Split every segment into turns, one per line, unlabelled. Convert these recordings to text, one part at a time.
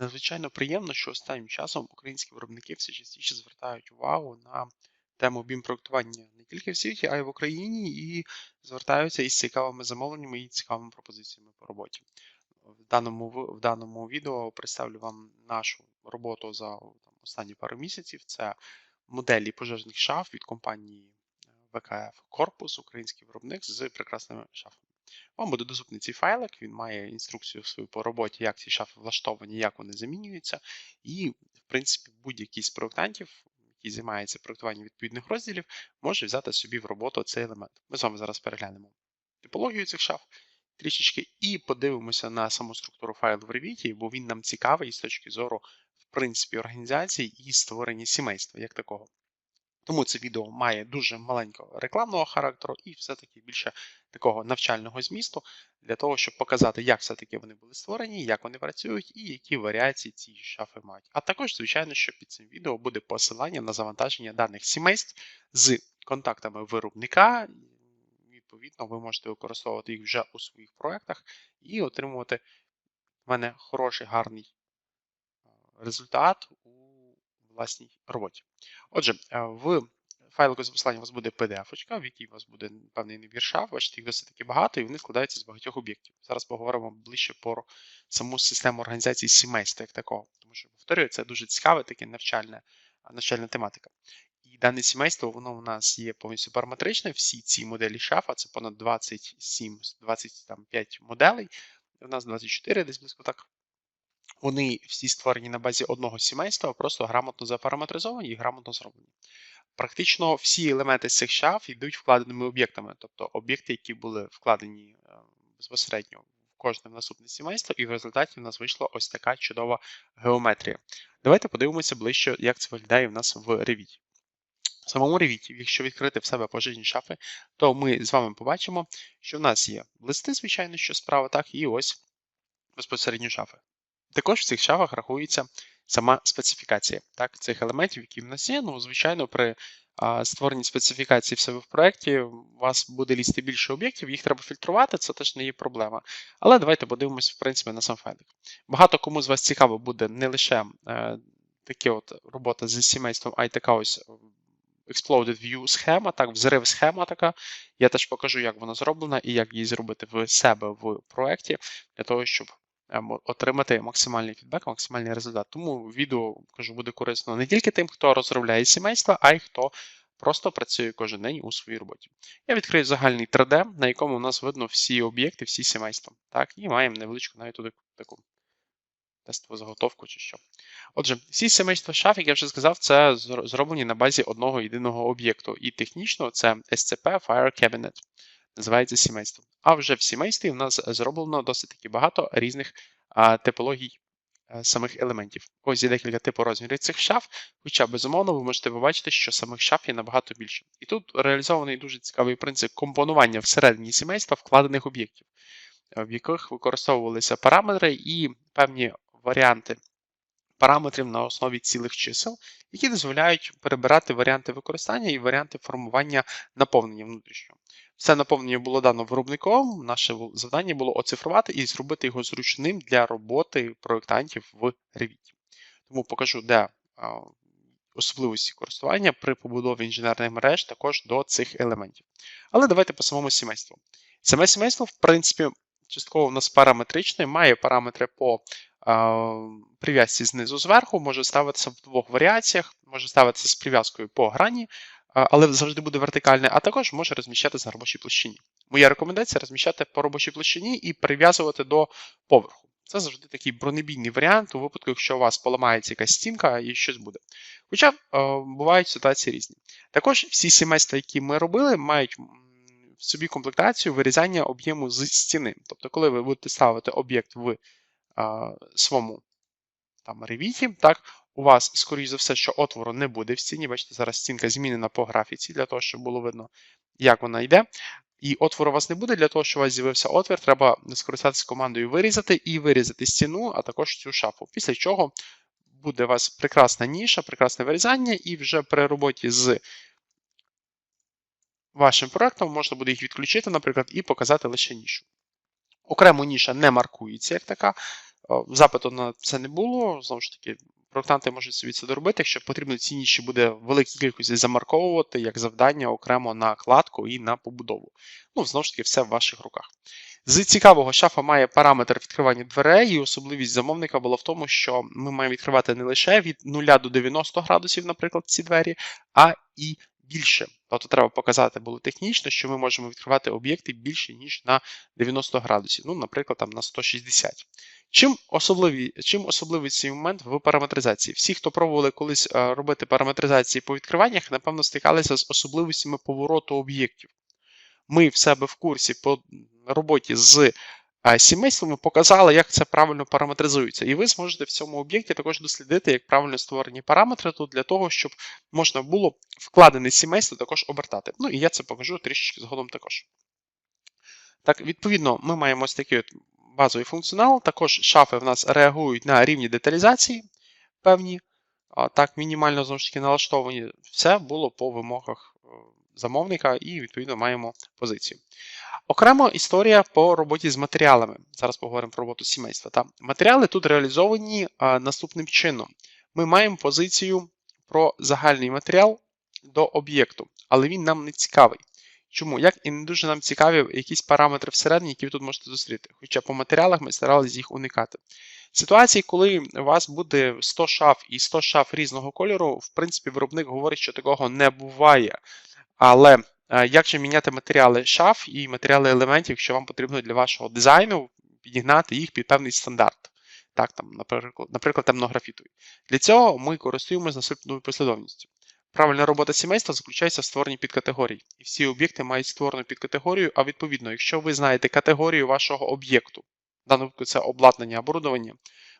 Надзвичайно приємно, що останнім часом українські виробники все частіше звертають увагу на тему BIM-проектування не тільки в світі, а й в Україні, і звертаються із цікавими замовленнями і цікавими пропозиціями по роботі. В даному, в даному відео представлю вам нашу роботу за там, останні пару місяців. Це моделі пожежних шаф від компанії е, ВКФ Корпус, український виробник з прекрасними шафами. Вам буде доступний цей файлик, він має інструкцію свою по роботі, як ці шафи влаштовані, як вони замінюються. І, в принципі, будь-який з проєктантів, який займається проєктуванням відповідних розділів, може взяти собі в роботу цей елемент. Ми з вами зараз переглянемо типологію цих шаф трішечки і подивимося на саму структуру файлу в Revit, бо він нам цікавий з точки зору, в принципі, організації і створення сімейства як такого. Тому це відео має дуже маленького рекламного характеру і все-таки більше такого навчального змісту для того, щоб показати, як все-таки вони були створені, як вони працюють і які варіації ці шафи мають. А також, звичайно, що під цим відео буде посилання на завантаження даних сімейств з контактами виробника. Відповідно, ви можете використовувати їх вже у своїх проєктах і отримувати в мене хороший, гарний е, результат у власній роботі. Отже, е, в файлику з посилання у вас буде PDF, в якій у вас буде певний набір бачите, їх досить таки багато, і вони складаються з багатьох об'єктів. Зараз поговоримо ближче про саму систему організації сімейства як такого. Тому що, повторюю, це дуже цікаве, таке навчальне, навчальна тематика. І дане сімейство, воно у нас є повністю параметричне. Всі ці моделі шафа, це понад 27-25 моделей. У нас 24 десь близько так. Вони всі створені на базі одного сімейства, просто грамотно запараметризовані і грамотно зроблені. Практично всі елементи з цих шаф йдуть вкладеними об'єктами, тобто об'єкти, які були вкладені е, безпосередньо в кожне наступне сімейство, і в результаті в нас вийшла ось така чудова геометрія. Давайте подивимося ближче, як це виглядає в нас в Revit. В самому Revit, якщо відкрити в себе пожежні шафи, то ми з вами побачимо, що в нас є листи, звичайно, що справа, так, і ось безпосередньо шафи. Також в цих шафах рахується сама специфікація так, цих елементів, які в нас є. Ну, звичайно, при створенні специфікації в себе в проєкті у вас буде лізти більше об'єктів, їх треба фільтрувати, це теж не є проблема. Але давайте подивимося, в принципі, на сам файлик. Багато кому з вас цікаво буде не лише е, таке от робота з сімейством, а й така ось Exploded View схема, так, взрив схема така. Я теж покажу, як вона зроблена і як її зробити в себе в проєкті, для того, щоб ем, отримати максимальний фідбек, максимальний результат. Тому відео кажу, буде корисно не тільки тим, хто розробляє сімейства, а й хто просто працює кожен день у своїй роботі. Я відкрию загальний 3D, на якому у нас видно всі об'єкти, всі сімейства. Так, І маємо невеличку навіть таку тестову заготовку чи що. Отже, всі сімейства шаф, як я вже сказав, це зроблені на базі одного єдиного об'єкту. І технічно це SCP Fire Cabinet. Називається сімейство. А вже в сімействі в нас зроблено досить таки багато різних типологій а, самих елементів. Ось є декілька типу розмірів цих шаф, хоча, безумовно, ви можете побачити, що самих шаф є набагато більше. І тут реалізований дуже цікавий принцип компонування всередині сімейства вкладених об'єктів, в яких використовувалися параметри і певні варіанти параметрів на основі цілих чисел, які дозволяють перебирати варіанти використання і варіанти формування наповнення внутрішнього. Все наповнення було дано виробником, наше завдання було оцифрувати і зробити його зручним для роботи проєктантів в Revit. Тому покажу, де особливості користування при побудові інженерних мереж також до цих елементів. Але давайте по самому сімейству. Саме сімейство, в принципі, частково у нас параметричне, має параметри по прив'язці знизу зверху, може ставитися в двох варіаціях, може ставитися з прив'язкою по грані, але завжди буде вертикальне, а також може розміщатися на робочій площині. Моя рекомендація розміщати по робочій площині і прив'язувати до поверху. Це завжди такий бронебійний варіант, у випадку, якщо у вас поламається якась стінка і щось буде. Хоча бувають ситуації різні. Також всі сімейства, які ми робили, мають в собі комплектацію вирізання об'єму з стіни. Тобто, коли ви будете ставити об'єкт в своєму там ревіті, так, у вас, скоріш за все, що отвору не буде в стіні. Бачите, зараз стінка змінена по графіці, для того, щоб було видно, як вона йде. І отвору у вас не буде, для того, щоб у вас з'явився отвір, треба скористатися командою вирізати і вирізати стіну, а також цю шафу. Після чого буде у вас прекрасна ніша, прекрасне вирізання, і вже при роботі з вашим проектом можна буде їх відключити, наприклад, і показати лише нішу. Окремо ніша не маркується як така. Запиту на це не було. Знову ж таки, проектанти можуть собі це доробити. Якщо потрібно, цінніше буде в великій кількості замарковувати як завдання окремо на кладку і на побудову. Ну, знову ж таки, все в ваших руках. З цікавого, шафа має параметр відкривання дверей, і особливість замовника була в тому, що ми маємо відкривати не лише від 0 до 90 градусів, наприклад, ці двері, а і більше. Тобто треба показати було технічно, що ми можемо відкривати об'єкти більше, ніж на 90 градусів, ну, наприклад, там на 160. Чим особливий, чим особливий цей момент в параметризації? Всі, хто пробували колись е, робити параметризації по відкриваннях, напевно, стикалися з особливостями повороту об'єктів. Ми в себе в курсі по роботі з сімействами показали, як це правильно параметризується. І ви зможете в цьому об'єкті також дослідити, як правильно створені параметри тут для того, щоб можна було вкладене сімейство також обертати. Ну і я це покажу трішечки згодом також. Так, відповідно, ми маємо ось такий от базовий функціонал. Також шафи в нас реагують на рівні деталізації певні. Так, мінімально знову ж таки налаштовані. Все було по вимогах е, замовника, і, відповідно, маємо позицію. Окремо історія по роботі з матеріалами. Зараз поговоримо про роботу сімейства. Та. Матеріали тут реалізовані наступним чином. Ми маємо позицію про загальний матеріал до об'єкту, але він нам не цікавий. Чому? Як і не дуже нам цікаві якісь параметри всередині, які ви тут можете зустріти. Хоча по матеріалах ми старалися їх уникати. Ситуації, коли у вас буде 100 шаф і 100 шаф різного кольору, в принципі, виробник говорить, що такого не буває. Але як же міняти матеріали шаф і матеріали елементів, якщо вам потрібно для вашого дизайну підігнати їх під певний стандарт? Так, там, Наприклад, наприклад темнографітовий. Для цього ми користуємося наступною послідовністю. Правильна робота сімейства заключається в створенні підкатегорій. І всі об'єкти мають створену підкатегорію, а відповідно, якщо ви знаєте категорію вашого об'єкту, в даному випадку це обладнання оборудовання,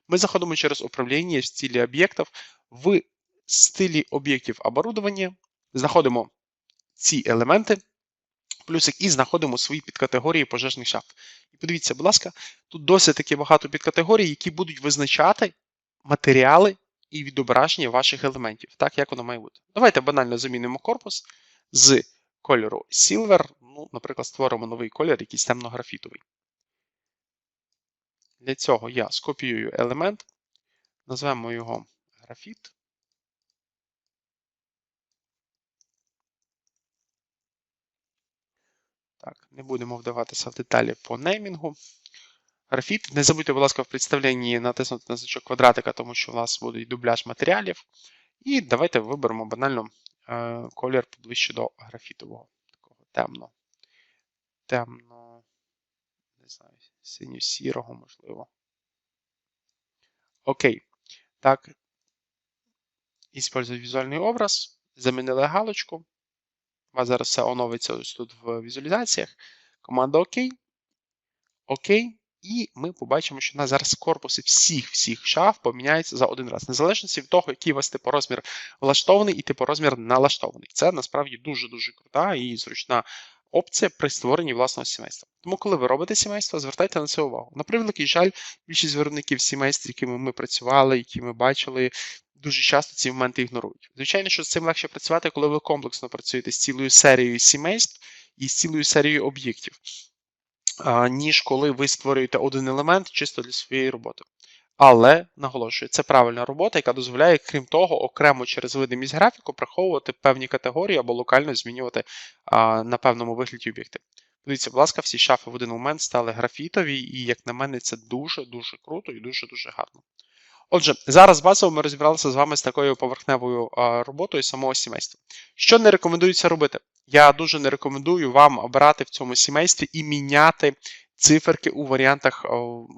ми заходимо через управління в стилі об'єктів в стилі об'єктів оборудовання, знаходимо ці елементи, плюсик, і знаходимо свої підкатегорії пожежних шафт. І подивіться, будь ласка, тут досить таки багато підкатегорій, які будуть визначати матеріали і відображення ваших елементів, так як воно має бути. Давайте банально замінимо корпус з кольору Silver. Ну, Наприклад, створимо новий колір, якийсь темно-графітовий. Для цього я скопіюю елемент, назвемо його графіт. Так, не будемо вдаватися в деталі по неймінгу. Графіт. Не забудьте, будь ласка, в представленні натиснути на значок квадратика, тому що у нас буде дубляж матеріалів. І давайте виберемо банально е, колір поближче до графітового. Такого темно. Темно, не знаю, синьо-сірого, можливо. Окей. Так. Іспользуй візуальний образ. Замінили галочку. Вас зараз все оновиться ось тут в візуалізаціях. Команда ОК. ОК. І ми побачимо, що у нас зараз корпуси всіх-всіх шаф поміняються за один раз, незалежно від того, який у вас типорозмір влаштований і типорозмір налаштований. Це насправді дуже-дуже крута і зручна опція при створенні власного сімейства. Тому, коли ви робите сімейство, звертайте на це увагу. На превеликий жаль, більшість виробників сімейств, якими ми працювали, які ми бачили, дуже часто ці моменти ігнорують. Звичайно, що з цим легше працювати, коли ви комплексно працюєте з цілою серією сімейств і з цілою серією об'єктів ніж коли ви створюєте один елемент чисто для своєї роботи. Але наголошую, це правильна робота, яка дозволяє, крім того, окремо через видимість графіку приховувати певні категорії або локально змінювати а, на певному вигляді об'єкти. Дивіться, будь ласка, всі шафи в один момент стали графітові, і, як на мене, це дуже-дуже круто і дуже-дуже гарно. Отже, зараз базово ми розібралися з вами з такою поверхневою роботою самого сімейства. Що не рекомендується робити? Я дуже не рекомендую вам обирати в цьому сімействі і міняти циферки у варіантах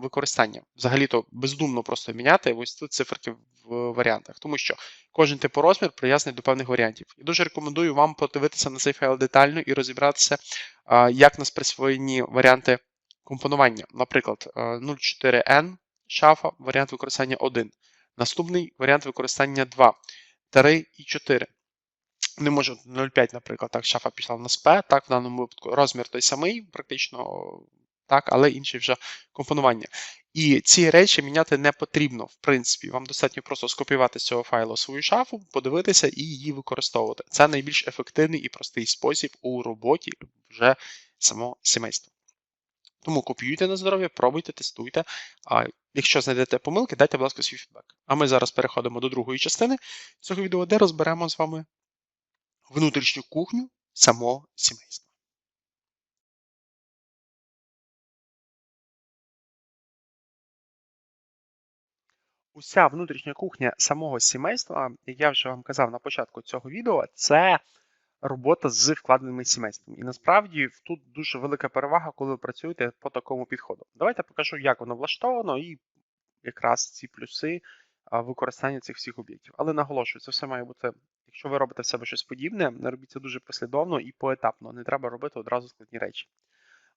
використання. Взагалі-то бездумно просто міняти ось тут циферки в варіантах, тому що кожен типорозмір прив'язаний до певних варіантів. І дуже рекомендую вам подивитися на цей файл детально і розібратися, як нас присвоєні варіанти компонування. Наприклад, 04N шафа, варіант використання 1. Наступний варіант використання 2, 3 і 4. Не можу 0,5, наприклад, так, шафа пішла на СП, так, в даному випадку розмір той самий, практично, так, але інше вже компонування. І ці речі міняти не потрібно, в принципі. Вам достатньо просто скопіювати з цього файлу свою шафу, подивитися і її використовувати. Це найбільш ефективний і простий спосіб у роботі вже самого сімейства. Тому копіюйте на здоров'я, пробуйте, тестуйте. А якщо знайдете помилки, дайте, будь ласка, свій фідбек. А ми зараз переходимо до другої частини цього відео, де розберемо з вами внутрішню кухню самого сімейства. Уся внутрішня кухня самого сімейства, як я вже вам казав на початку цього відео, це робота з вкладеними сімействами. І насправді тут дуже велика перевага, коли ви працюєте по такому підходу. Давайте покажу, як воно влаштовано, і якраз ці плюси використання цих всіх об'єктів. Але наголошую, це все має бути, якщо ви робите в себе щось подібне, не робіть це дуже послідовно і поетапно. Не треба робити одразу складні речі.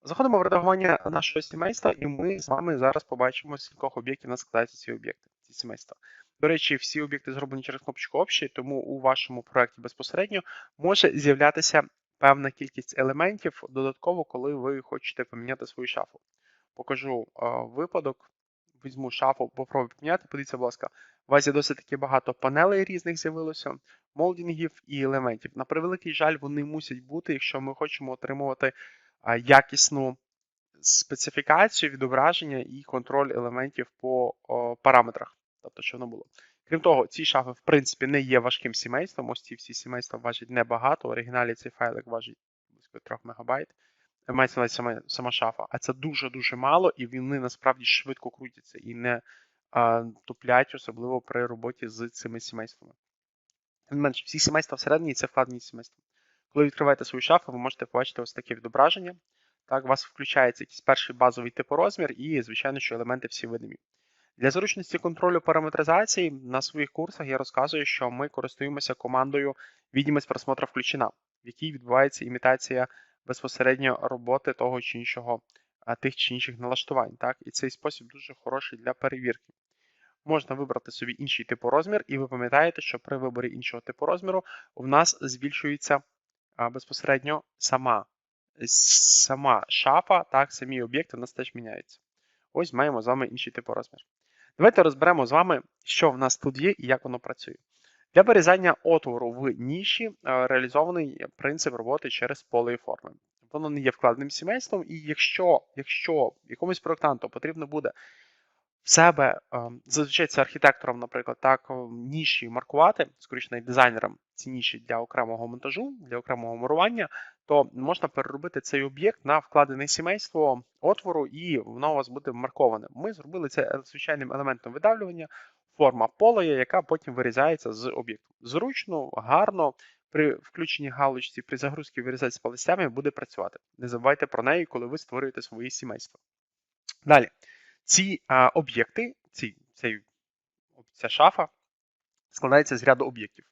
Заходимо в редагування нашого сімейства, і ми з вами зараз побачимо, з кількох об'єктів у нас складаються ці об'єкти, ці сімейства. До речі, всі об'єкти зроблені через кнопочку общі, тому у вашому проєкті безпосередньо може з'являтися певна кількість елементів додатково, коли ви хочете поміняти свою шафу. Покажу е, випадок. Візьму шафу, попробую поміняти. Подивіться, будь ласка, у вас є досить таки багато панелей різних з'явилося, молдінгів і елементів. На превеликий жаль, вони мусять бути, якщо ми хочемо отримувати якісну специфікацію, відображення і контроль елементів по параметрах. Тобто, що воно було. Крім того, ці шафи, в принципі, не є важким сімейством. Ось ці всі сімейства важать небагато. В оригіналі цей файлик важить близько 3 МБ. Мається на сама, сама шафа. А це дуже-дуже мало, і вони насправді швидко крутяться і не а, туплять, особливо при роботі з цими сімействами. Менше, всі сімейства всередині це вкладені сімейства. Коли відкриваєте свою шафу, ви можете побачити ось таке відображення. Так, у вас включається якийсь перший базовий типорозмір, і, звичайно, що елементи всі видимі. Для зручності контролю параметризації на своїх курсах я розказую, що ми користуємося командою відомість просмотра включена, в якій відбувається імітація безпосередньо роботи того чи іншого, тих чи інших налаштувань. Так? І цей спосіб дуже хороший для перевірки. Можна вибрати собі інший типорозмір, і ви пам'ятаєте, що при виборі іншого типу розміру у нас збільшується безпосередньо сама сама шафа, так, самі об'єкти у нас теж міняються. Ось маємо з вами інший типу розмір. Давайте розберемо з вами, що в нас тут є і як воно працює. Для вирізання отвору в ніші реалізований принцип роботи через поле форми. Воно не є вкладним сімейством, і якщо якщо якомусь проектанту потрібно буде в себе, зазвичай це архітектором, наприклад, так, ніші маркувати, скоріше навіть дизайнерам ці ніші для окремого монтажу, для окремого мурування, то можна переробити цей об'єкт на вкладене сімейство отвору, і воно у вас буде марковане. Ми зробили це звичайним елементом видавлювання, форма полея, яка потім вирізається з об'єкту. Зручно, гарно. При включенні галочці, при загрузці вирізається з полостями буде працювати. Не забувайте про неї, коли ви створюєте своє сімейство. Далі. Ці об'єкти, ці, цей, ця шафа складається з ряду об'єктів.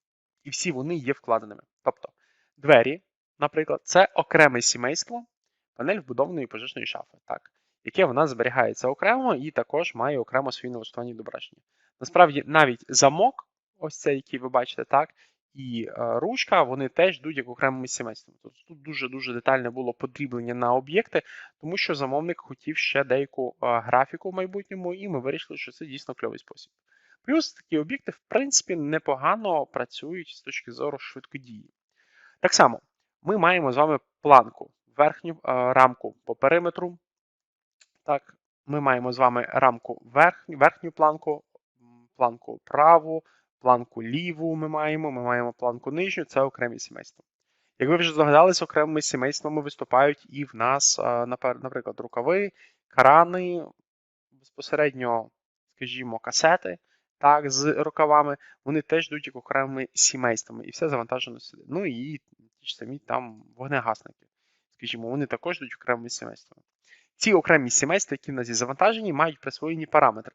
І всі вони є вкладеними. Тобто двері, наприклад, це окреме сімейство, панель вбудованої пожежної шафи, так, яке вона зберігається окремо і також має окремо свої налаштування відображення. Насправді, навіть замок, ось цей, який ви бачите, так, і е, ручка, вони теж йдуть як окремими сімействами. Тобто тут дуже-дуже детальне було подріблення на об'єкти, тому що замовник хотів ще деяку е, графіку в майбутньому, і ми вирішили, що це дійсно кльовий спосіб. Плюс такі об'єкти, в принципі, непогано працюють з точки зору швидкодії. Так само, ми маємо з вами планку, верхню е, рамку по периметру. Так, Ми маємо з вами рамку верхню, верхню планку, планку праву планку ліву ми маємо, ми маємо планку нижню, це окремі сімейства. Як ви вже здогадалися, окремими сімействами виступають і в нас, наприклад, рукави, крани, безпосередньо, скажімо, касети так, з рукавами, вони теж йдуть як окремими сімействами, і все завантажено сюди. Ну і ті ж самі там вогнегасники. Скажімо, вони також йдуть окремими сімействами. Ці окремі сімейства, які в нас є завантажені, мають присвоєні параметри.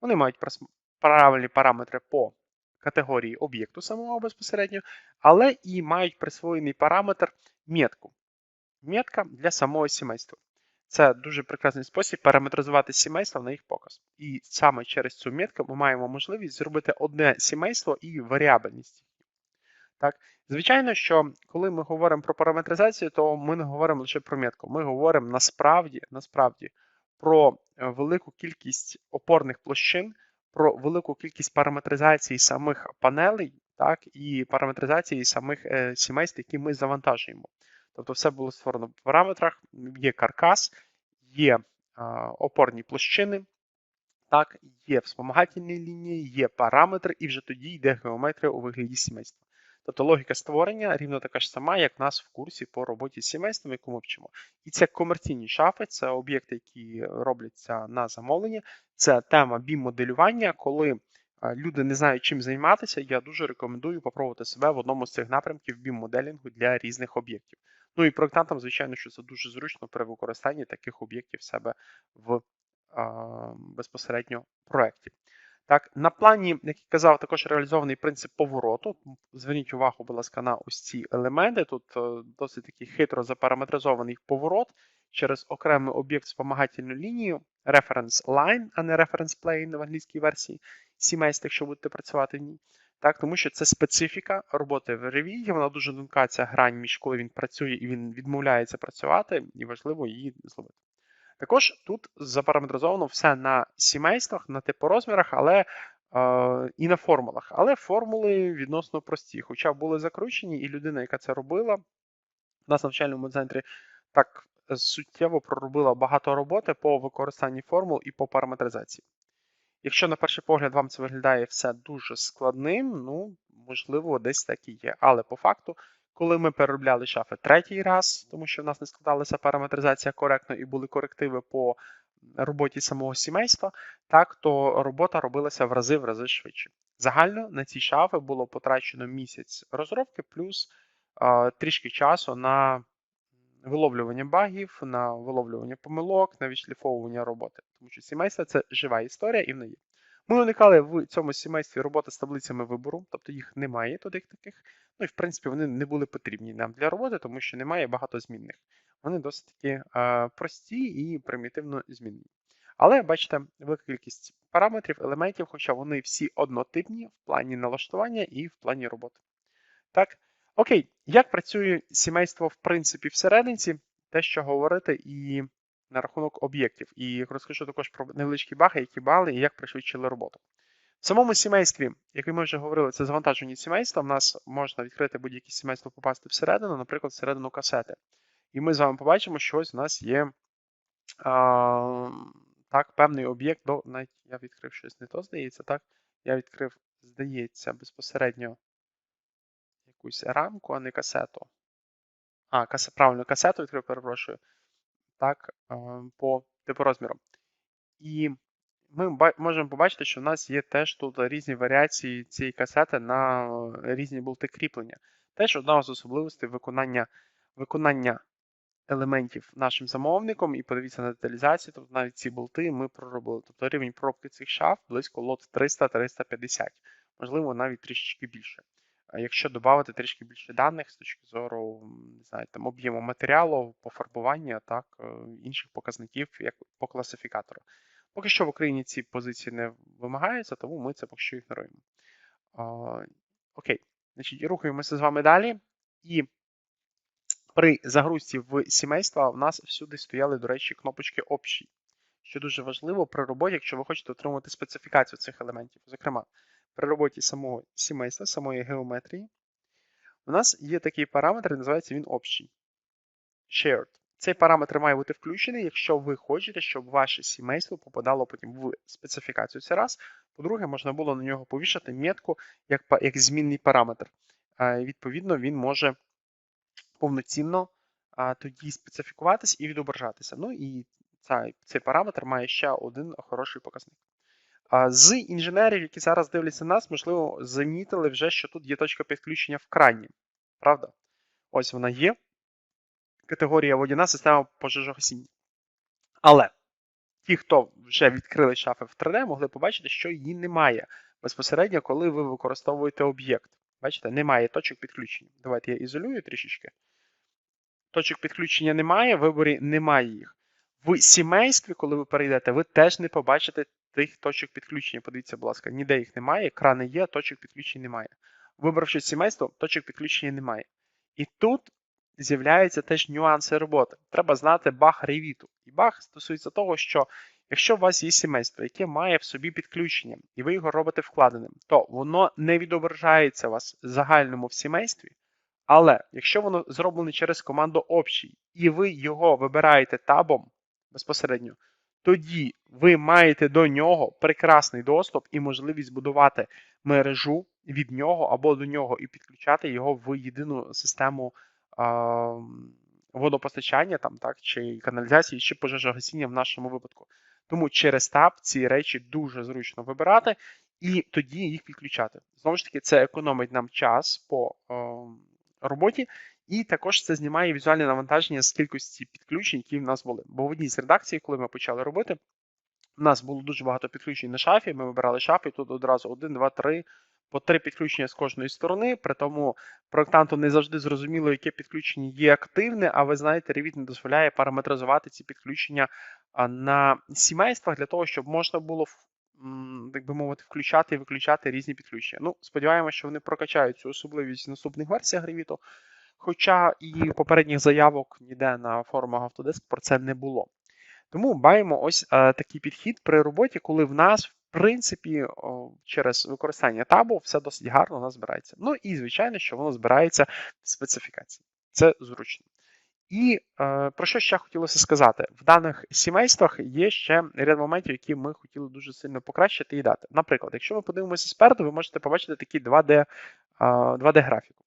Вони мають правильні параметри по категорії об'єкту самого безпосередньо, але і мають присвоєний параметр метку. Метка для самого сімейства. Це дуже прекрасний спосіб параметризувати сімейство на їх показ. І саме через цю метку ми маємо можливість зробити одне сімейство і варіабельність. Так? Звичайно, що коли ми говоримо про параметризацію, то ми не говоримо лише про метку. Ми говоримо насправді, насправді про е, велику кількість опорних площин, про велику кількість параметризації самих панелей, так, і параметризації самих е, сімейств, які ми завантажуємо. Тобто, все було створено в параметрах, є каркас, є е, опорні площини, так, є вспомагательні лінії, є параметри, і вже тоді йде геометрія у вигляді сімейства. Тобто логіка створення рівно така ж сама, як в нас в курсі по роботі з сімейством, яку ми вчимо. І це комерційні шафи, це об'єкти, які робляться на замовлення. Це тема BIM-моделювання, коли люди не знають, чим займатися. Я дуже рекомендую попробувати себе в одному з цих напрямків BIM-моделінгу для різних об'єктів. Ну і проєктантам, звичайно, що це дуже зручно при використанні таких об'єктів в себе в а, безпосередньо проєкті. Так, на плані, як я казав, також реалізований принцип повороту. Зверніть увагу, будь ласка, на ось ці елементи. Тут е, досить такий хитро запараметризований поворот через окремий об'єкт спомагательну лінію, reference line, а не reference plane в англійській версії сімейств, якщо будете працювати в ній. Так, тому що це специфіка роботи в Revit, вона дуже тонка, ця грань між коли він працює і він відмовляється працювати, і важливо її зловити. Також тут запараметризовано все на сімействах, на типорозмірах, але е, і на формулах. Але формули відносно прості. Хоча були закручені, і людина, яка це робила, в нас в навчальному центрі так суттєво проробила багато роботи по використанні формул і по параметризації. Якщо на перший погляд вам це виглядає все дуже складним, ну, можливо, десь так і є. Але по факту коли ми переробляли шафи третій раз, тому що в нас не складалася параметризація коректно і були корективи по роботі самого сімейства, так то робота робилася в рази в рази швидше. Загально на ці шафи було потрачено місяць розробки, плюс а, трішки часу на виловлювання багів, на виловлювання помилок, на відшліфовування роботи. Тому що сімейство це жива історія і в неї. Ми уникали в цьому сімействі роботи з таблицями вибору, тобто їх немає туди таких. Ну і в принципі вони не були потрібні нам для роботи, тому що немає багато змінних. Вони досить таки прості і примітивно змінні. Але бачите, велика кількість параметрів, елементів, хоча вони всі однотипні в плані налаштування і в плані роботи. Так, окей, як працює сімейство в принципі всерединці, те, що говорити, і на рахунок об'єктів. І розкажу також про невеличкі баги, які бали і як пришвидшили роботу. В самому сімействі, як ми вже говорили, це завантажені сімейства. В нас можна відкрити будь-яке сімейство, попасти всередину, наприклад, всередину касети. І ми з вами побачимо, що ось у нас є а, так, певний об'єкт. до, Навіть я відкрив щось не то, здається, так? Я відкрив, здається, безпосередньо якусь рамку, а не касету. А, кас, правильно, касету відкрив, перепрошую. Так, по типу розміру. І ми можемо побачити, що в нас є теж тут різні варіації цієї касети на різні болти кріплення. Теж одна з особливостей виконання виконання елементів нашим замовником, і подивіться на деталізацію, тобто навіть ці болти ми проробили. Тобто рівень пробки цих шаф близько лот 300-350, можливо, навіть трішечки більше. Якщо додати трішки більше даних з точки зору не знаю, там об'єму матеріалу, пофарбування, так, е, інших показників, як по класифікатору. Поки що в Україні ці позиції не вимагаються, тому ми це поки що ігноруємо. Окей, значить, рухаємося з вами далі. І при загрузці в сімейства в нас всюди стояли, до речі, кнопочки общі, що дуже важливо при роботі, якщо ви хочете отримати специфікацію цих елементів. Зокрема, при роботі самого сімейства, самої геометрії, у нас є такий параметр, називається він общий. Shared. Цей параметр має бути включений, якщо ви хочете, щоб ваше сімейство попадало потім в специфікацію. Це раз. По-друге, можна було на нього повішати метку як як змінний параметр. Відповідно, він може повноцінно тоді специфікуватись і відображатися. Ну і цей параметр має ще один хороший показник. З інженерів, які зараз дивляться нас, можливо, замітили вже, що тут є точка підключення в крані. Правда? Ось вона є категорія водяна система пожежогасіння. Але ті, хто вже відкрили шафи в 3D, могли побачити, що її немає безпосередньо, коли ви використовуєте об'єкт. Бачите, немає точок підключення. Давайте я ізолюю трішечки. Точок підключення немає, в виборі немає їх. В сімействі, коли ви перейдете, ви теж не побачите тих точок підключення. Подивіться, будь ласка, ніде їх немає, екрани є, точок підключення немає. Вибравши сімейство, точок підключення немає. І тут з'являються теж нюанси роботи. Треба знати баг ревіту. І баг стосується того, що якщо у вас є сімейство, яке має в собі підключення, і ви його робите вкладеним, то воно не відображається у вас загальному в сімействі. Але якщо воно зроблене через команду общий, і ви його вибираєте табом, безпосередньо, тоді ви маєте до нього прекрасний доступ і можливість будувати мережу від нього або до нього і підключати його в єдину систему а, водопостачання там, так, чи каналізації, чи пожежогасіння в нашому випадку. Тому через ТАП ці речі дуже зручно вибирати і тоді їх підключати. Знову ж таки, це економить нам час по е, роботі, і також це знімає візуальне навантаження з кількості підключень, які в нас були. Бо в одній з редакцій, коли ми почали робити, у нас було дуже багато підключень на шафі. Ми вибирали шафи, і тут одразу 1, 2, 3, по три підключення з кожної сторони. При тому проектанту не завжди зрозуміло, яке підключення є активне, а ви знаєте, Revit не дозволяє параметризувати ці підключення на сімействах для того, щоб можна було так би мовити, включати і виключати різні підключення. Ну, сподіваємося, що вони прокачають цю особливість в наступних версіях Revit, хоча і попередніх заявок ніде на форумах Autodesk про це не було. Тому маємо ось е, такий підхід при роботі, коли в нас, в принципі, через використання табу все досить гарно у нас збирається. Ну і, звичайно, що воно збирається в специфікації. Це зручно. І е, про що ще хотілося сказати? В даних сімействах є ще ряд моментів, які ми хотіли дуже сильно покращити і дати. Наприклад, якщо ми подивимося спереду, ви можете побачити такий 2D, е, 2D-графіку.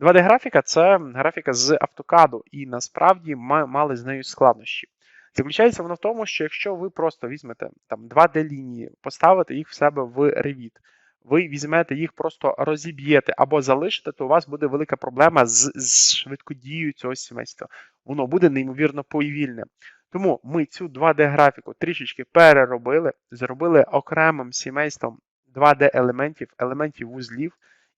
2D-графіка це графіка з автокаду, і насправді ми мали з нею складнощі. Заключається воно в тому, що якщо ви просто візьмете там 2D-лінії, поставите їх в себе в Revit, ви візьмете їх, просто розіб'єте або залишите, то у вас буде велика проблема з, з швидкодією цього сімейства. Воно буде неймовірно повільне. Тому ми цю 2D-графіку трішечки переробили, зробили окремим сімейством 2D-елементів, елементів вузлів,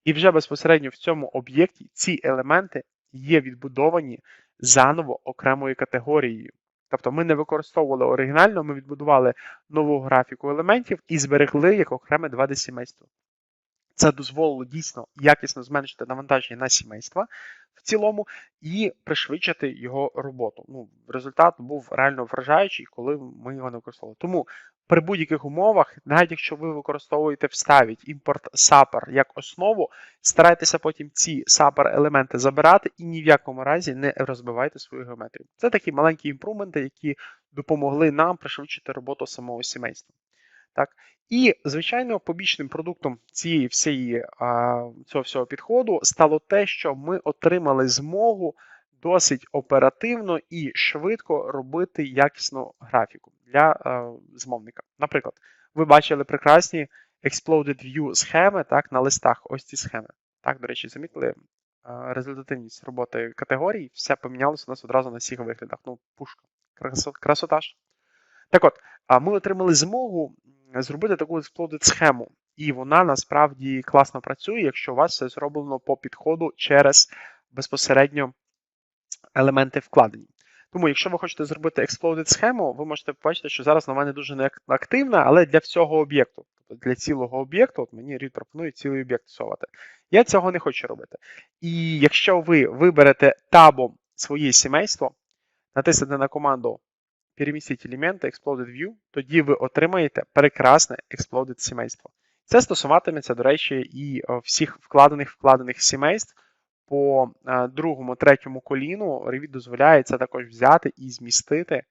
і вже безпосередньо в цьому об'єкті ці елементи є відбудовані заново окремою категорією. Тобто ми не використовували оригінально, ми відбудували нову графіку елементів і зберегли як окреме 2D-сімейство. Це дозволило дійсно якісно зменшити навантаження на сімейства в цілому і пришвидшити його роботу. Ну, Результат був реально вражаючий, коли ми його не використовували. Тому при будь-яких умовах, навіть якщо ви використовуєте вставіть імпорт SAPR як основу, старайтеся потім ці SAPR елементи забирати і ні в якому разі не розбивайте свою геометрію. Це такі маленькі імпрументи, які допомогли нам пришвидшити роботу самого сімейства. Так? І, звичайно, побічним продуктом цієї всієї, цього всього підходу стало те, що ми отримали змогу досить оперативно і швидко робити якісну графіку для змовника. Наприклад, ви бачили прекрасні Exploded View схеми так, на листах. Ось ці схеми. Так, до речі, замітили результативність роботи категорій, все помінялося у нас одразу на всіх виглядах. Ну, пушка. Красота ж. Так от, ми отримали змогу зробити таку exploded схему. І вона насправді класно працює, якщо у вас все зроблено по підходу через безпосередньо елементи вкладені. Тому, якщо ви хочете зробити exploded схему, ви можете побачити, що зараз на мене дуже не активна, але для всього об'єкту. Тобто для цілого об'єкту, от мені рід пропонує цілий об'єкт совати. Я цього не хочу робити. І якщо ви виберете табом своє сімейство, натиснете на команду перемістіть елементи Exploded View, тоді ви отримаєте прекрасне Exploded сімейство. Це стосуватиметься, до речі, і всіх вкладених вкладених сімейств. По другому, третьому коліну Revit дозволяє це також взяти і змістити.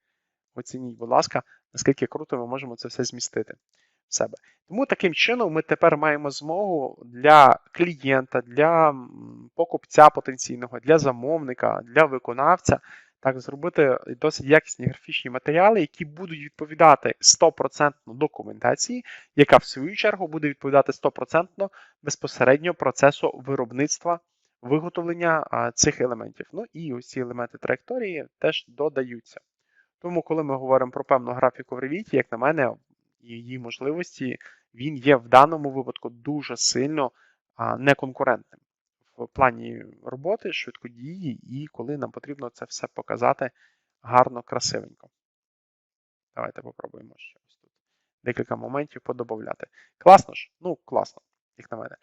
Оцініть, будь ласка, наскільки круто ми можемо це все змістити в себе. Тому таким чином ми тепер маємо змогу для клієнта, для покупця потенційного, для замовника, для виконавця так, зробити досить якісні графічні матеріали, які будуть відповідати 100% документації, яка в свою чергу буде відповідати 100% безпосередньо процесу виробництва виготовлення цих елементів. Ну і ось ці елементи траєкторії теж додаються. Тому, коли ми говоримо про певну графіку в Revit, як на мене, її можливості, він є в даному випадку дуже сильно неконкурентним в плані роботи, швидкодії, і коли нам потрібно це все показати гарно, красивенько. Давайте попробуємо ще ось тут. Декілька моментів подобавляти. Класно ж? Ну, класно, як на мене.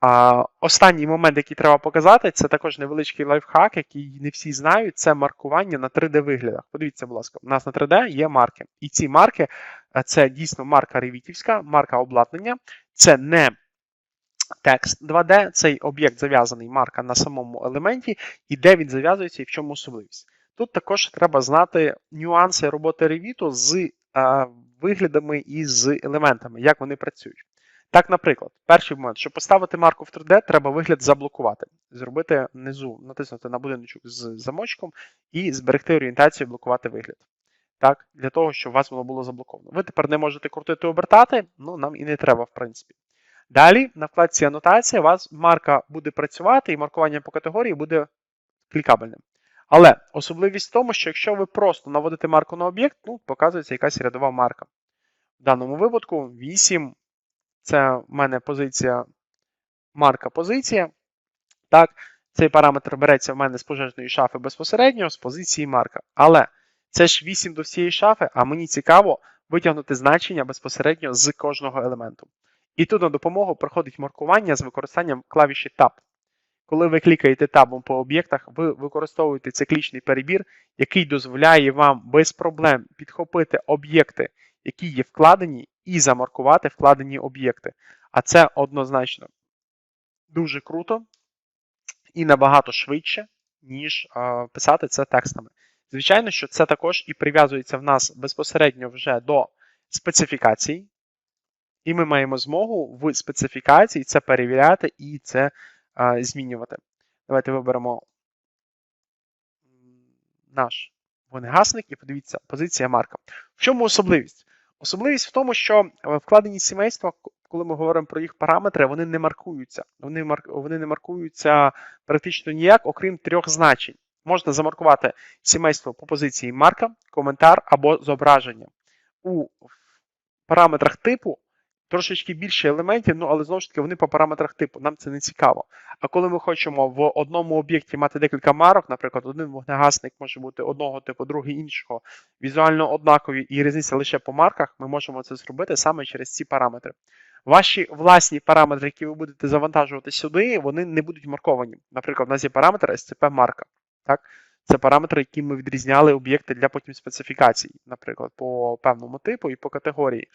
А, Останній момент, який треба показати, це також невеличкий лайфхак, який не всі знають, це маркування на 3D-виглядах. Подивіться, будь ласка, у нас на 3D є марки. І ці марки це дійсно марка ревітівська, марка обладнання. Це не Текст 2D, цей об'єкт зав'язаний марка на самому елементі, і де він зав'язується і в чому особливість. Тут також треба знати нюанси роботи Revit з виглядами і з елементами, як вони працюють. Так, наприклад, перший момент, щоб поставити марку в 3D, треба вигляд заблокувати. Зробити внизу, натиснути на будиночок з замочком і зберегти орієнтацію, блокувати вигляд. Так, Для того, щоб у вас воно було заблоковано. Ви тепер не можете крутити обертати, ну нам і не треба, в принципі. Далі, на вкладці анотація, у вас марка буде працювати, і маркування по категорії буде клікабельним. Але особливість в тому, що якщо ви просто наводите марку на об'єкт, ну, показується якась рядова марка. В даному випадку 8 це в мене позиція, марка позиція. Так, Цей параметр береться в мене з пожежної шафи безпосередньо, з позиції марка. Але це ж 8 до всієї шафи, а мені цікаво витягнути значення безпосередньо з кожного елементу. І тут на допомогу приходить маркування з використанням клавіші Tab. Коли ви клікаєте табом по об'єктах, ви використовуєте циклічний перебір, який дозволяє вам без проблем підхопити об'єкти, які є вкладені, і замаркувати вкладені об'єкти. А це однозначно дуже круто і набагато швидше, ніж писати це текстами. Звичайно, що це також і прив'язується в нас безпосередньо вже до специфікацій, і ми маємо змогу в специфікації це перевіряти і це змінювати. Давайте виберемо наш вогнегасник і подивіться, позиція марка. В чому особливість? Особливість в тому, що вкладені сімейства, коли ми говоримо про їх параметри, вони не маркуються. Вони, марк... вони не маркуються практично ніяк, окрім трьох значень. Можна замаркувати сімейство по позиції марка, коментар або зображення. У параметрах типу трошечки більше елементів, ну але знову ж таки вони по параметрах типу, нам це не цікаво. А коли ми хочемо в одному об'єкті мати декілька марок, наприклад, один вогнегасник може бути одного типу, другий іншого, візуально однакові і різниця лише по марках, ми можемо це зробити саме через ці параметри. Ваші власні параметри, які ви будете завантажувати сюди, вони не будуть марковані. Наприклад, у нас є параметр SCP марка. Так? Це параметри, які ми відрізняли об'єкти для потім специфікацій, наприклад, по певному типу і по категорії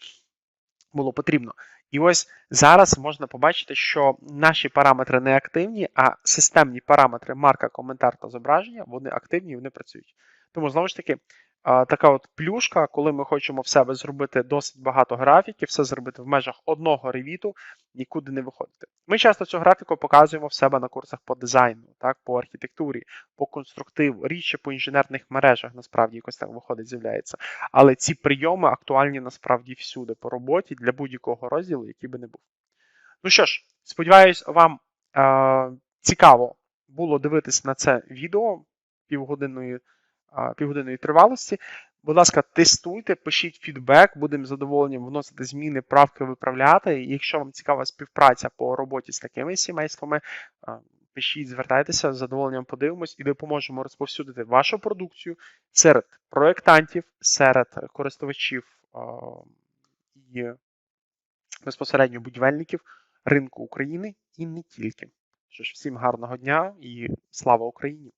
було потрібно. І ось зараз можна побачити, що наші параметри не активні, а системні параметри марка, коментар та зображення, вони активні і вони працюють. Тому, знову ж таки, така от плюшка, коли ми хочемо в себе зробити досить багато графіків, все зробити в межах одного ревіту, нікуди не виходити. Ми часто цю графіку показуємо в себе на курсах по дизайну, так, по архітектурі, по конструктиву, рідше по інженерних мережах, насправді якось так виходить, з'являється. Але ці прийоми актуальні насправді всюди по роботі для будь-якого розділу, який би не був. Ну що ж, сподіваюсь, вам е- цікаво було дивитися на це відео півгодинної півгодинної тривалості. Будь ласка, тестуйте, пишіть фідбек, будемо задоволенням вносити зміни, правки виправляти. Якщо вам цікава співпраця по роботі з такими сімействами, пишіть, звертайтеся, з задоволенням подивимось і допоможемо розповсюдити вашу продукцію серед проєктантів, серед користувачів і безпосередньо будівельників ринку України і не тільки. Що ж, всім гарного дня і слава Україні!